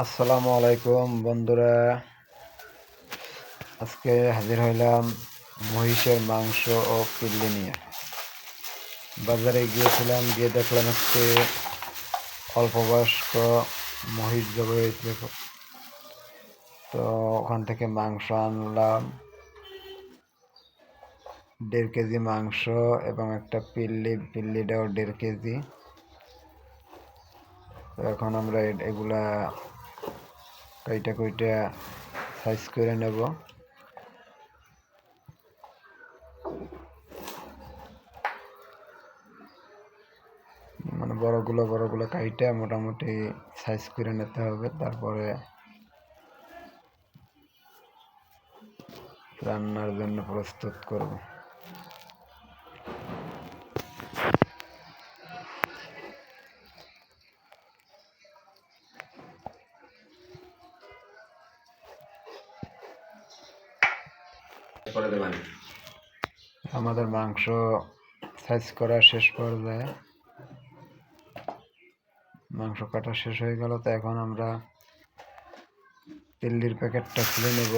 আসসালামু আলাইকুম, বন্ধুরা। আজকে হাজির হইলাম মহিষের মাংস ও পিল্লি নিয়ে। বাজারে গিয়েছিলাম, গিয়ে দেখলাম হচ্ছে অল্প বয়স্ক মহিষ জবে হয়েছিল তো ওখান থেকে মাংস আনলাম। দেড় কেজি মাংস এবং একটা পিল্লি, পিল্লিটাও দেড় কেজি। এখন আমরা এগুলা কইটা কইটা সাইজ করে নেব। মানে বড়গুলো বড়গুলো কাইটা মোটামুটি সাইজ করে নিতে হবে, তারপরে রান্নার জন্য প্রস্তুত করব। করে দেবেন। আমাদের মাংস সাইজ করা শেষ পর্যায়ে। মাংস কাটা শেষ হয়ে গেল, তো এখন আমরা দিল্লির প্যাকেটটা খুলে নেব।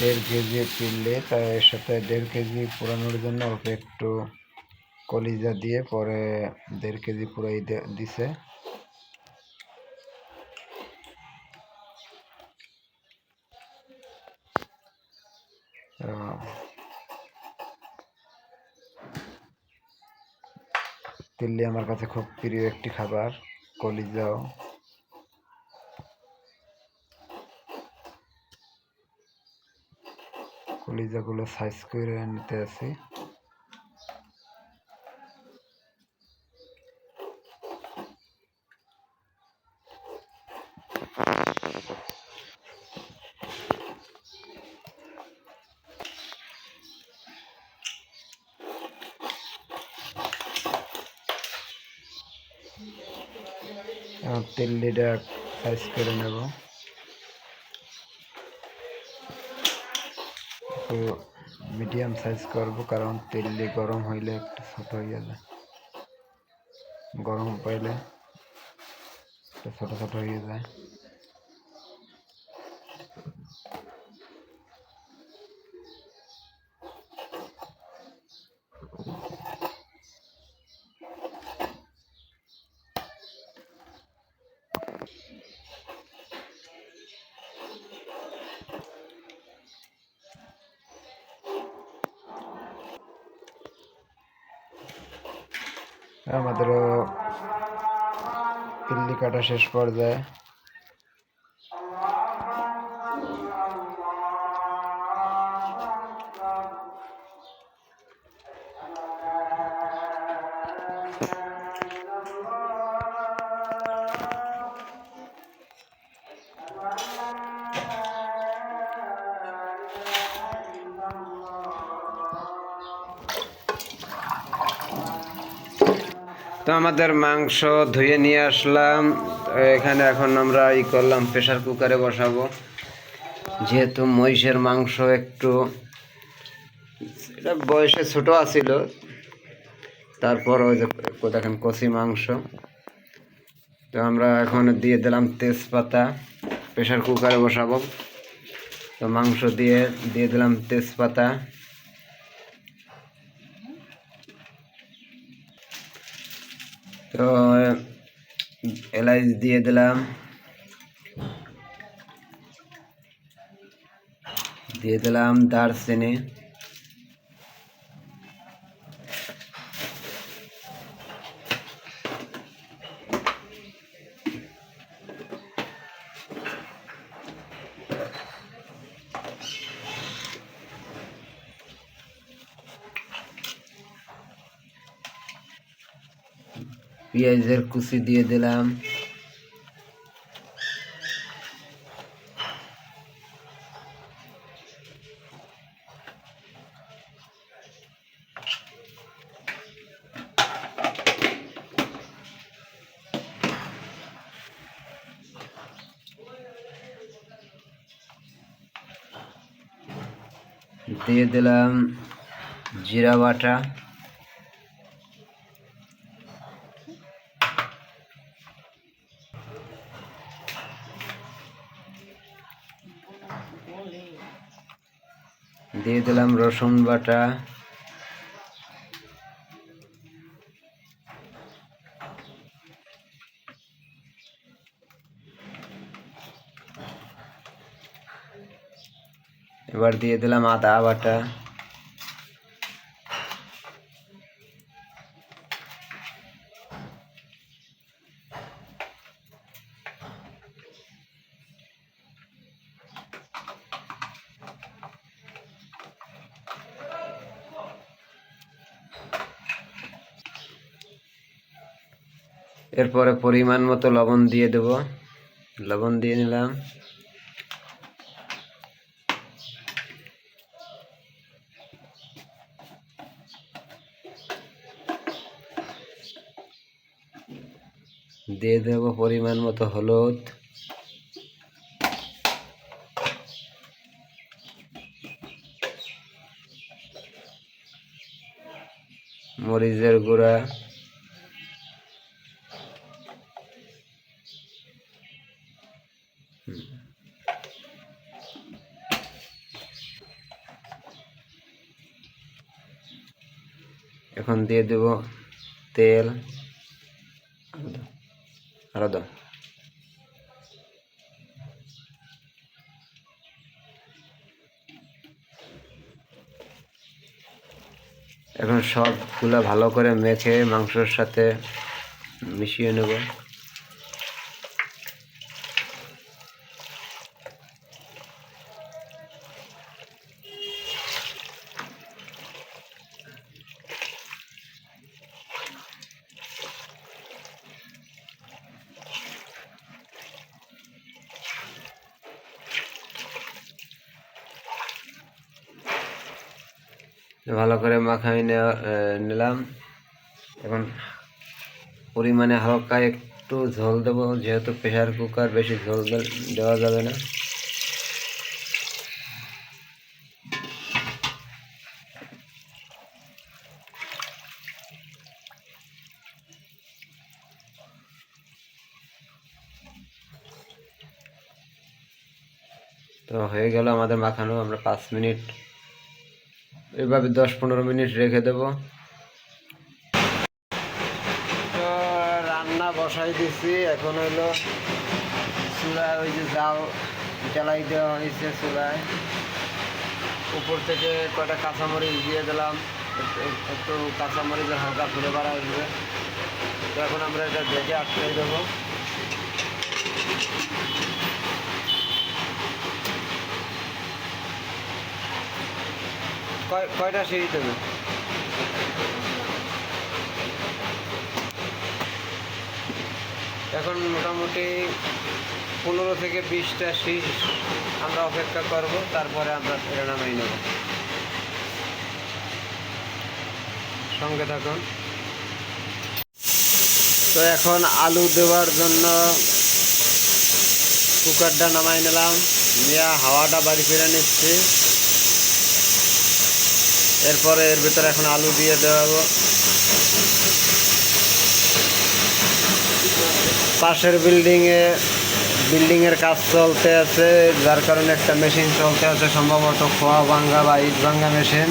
দেড় কেজি তিল্লি তাই এর সাথে দেড় কেজি পুরানোর জন্য অল্প একটু কলিজা দিয়ে পরে দেড় কেজি পুরাই দিছে। তিল্লি আমার কাছে খুব প্রিয় একটি খাবার, কলিজাও। কলিজাগুলো সাইজ করে নিতে আছি এখন তিল্লিটা সাইজ করে নেব। একটু মিডিয়াম সাইজ করব, কারণ তেল গরম হইলে একটু ছোট হয়ে যায়। গরম পাইলে ছোট ছোট হয়ে যায়। আমাদেরও পিল্লি কাটা শেষ পর্যায়ে। তো আমাদের মাংস ধুয়ে নিয়ে আসলাম। এখানে এখন আমরা ই করলাম প্রেশার কুকারে বসাবো। যেহেতু মহিষের মাংস একটু, এটা বয়সে ছোট আছিল। তারপর ওই যে দেখেন কষি মাংস। তো আমরা এখন দিয়ে দিলাম তেজপাতা প্রেশার কুকারে বসাবো। তো মাংস দিয়ে দিয়ে দিলাম তেজপাতা। তো এলাইচ দিয়ে দিলাম। দিয়ে দিলাম দারচিনি। পেঁয়াজের কুচি দিয়ে দিলাম। দিয়ে দিলাম জিরা বাটা। দিয়ে দিলাম রসুন বাটা। এবার দিয়ে দিলাম আদা বাটা। এরপরে পরিমাণ মতো লবণ দিয়ে দেব। লবণ দিয়ে নিলাম। দিয়ে দেব পরিমাণ মতো হলুদ। মরিচের গুঁড়া। এখন দিয়ে দেব তেল। আরও দাও। এখন সবগুলো ভালো করে মেখে মাংসর সাথে মিশিয়ে নেব। ভালো করে মাখাই নিলাম। এখন পরিমাণে হালকা একটু ঝোল দেবো, যেহেতু প্রেশার কুকার, বেশি ঝোল দেওয়া যাবে না। তো হয়ে গেল আমাদের মাখানো, আমরা পাঁচ মিনিট এভাবে দশ পনেরো মিনিট রেখে দেব। তো রান্না বসাই দিছি। এখন হলো চুলায় ওই যে জাল জ্বালাই দেওয়া হয়েছে চুলায়। উপর থেকে কয়টা কাঁচামরিচ দিয়ে দিলাম। একটু- কাঁচামরিচের হালকা ফ্লেভার আসবে। তো এখন আমরা এটা দেখে আটকে দেবো। কয়টা সিঁড়ি দেবে এখন মোটামুটি পনেরো থেকে বিশটা শীষ আমরা অপেক্ষা করব, তারপরে আমরা ফেরে নামাই নেব। সঙ্গে থাকুন। তো এখন আলু দেওয়ার জন্য কুকারটা নামাই নিলাম, নিয়ে হাওয়াটা বাড়ি ফিরে নিচ্ছি। এরপরে এর ভিতরে এখন আলু দিয়ে দেওয়া দেওয়াবো। পাশের বিল্ডিংয়ে, বিল্ডিংয়ের কাজ চলতে আছে, যার কারণে একটা মেশিন চলতে আছে, সম্ভবত খোয়া ভাঙ্গা বা ইট ভাঙ্গা মেশিন।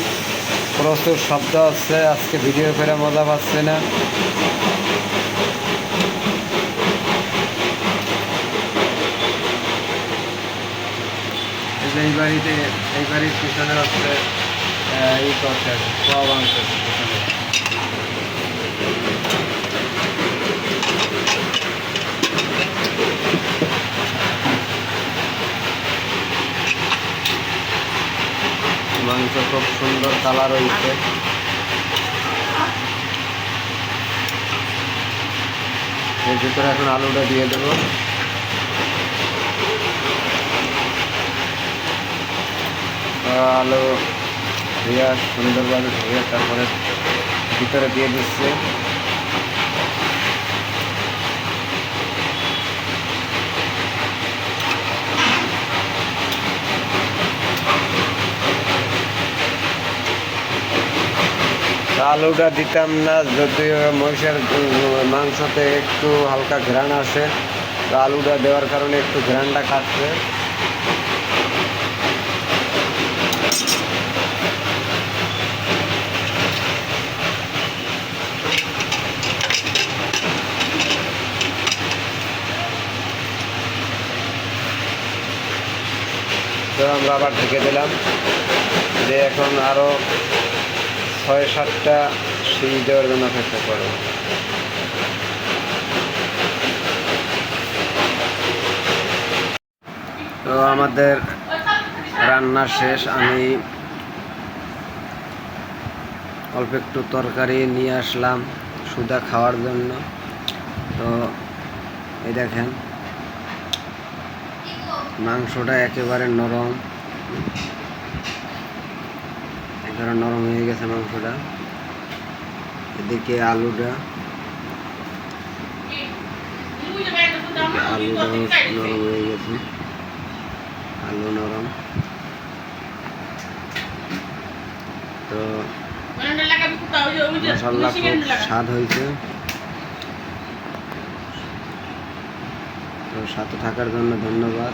প্রচুর শব্দ হচ্ছে আজকে ভিডিও করে মজা পাচ্ছে না। এই বাড়িতে, এই বাড়ির পিছনে হচ্ছে ই কি, খোয়া ভাঙছে মাংস খুব সুন্দর কালার হয়েছে। এর ভিতরে এখন আলুটা দিয়ে দেবো। আলু ধুয়ে সুন্দরভাবে ধুয়ে তারপরে ভিতরে দিয়ে দিচ্ছে। আলুটা দিতাম না, যদিও মহিষের মাংসতে একটু হালকা ঘ্রাণ আসে আলুটা দেওয়ার কারণে একটু ঘ্রাণটা কাটছে। তো আমরা আবার ঢেকে দিলাম। যে এখন আরও ছয় সাতটা সিঁড়ি দেওয়ার জন্য অপেক্ষা করো তো আমাদের রান্না শেষ। আমি অল্প একটু তরকারি নিয়ে আসলাম সুদা খাওয়ার জন্য। তো এই দেখেন মাংসটা একেবারে নরম। একেবারে নরম হয়ে গেছে মাংসটা। এদিকে আলুটা। আলুটাও নরম হয়ে গেছে। আলু নরম। তো মশাল্লা খুব স্বাদ হয়েছে। তো সাথে থাকার জন্য ধন্যবাদ।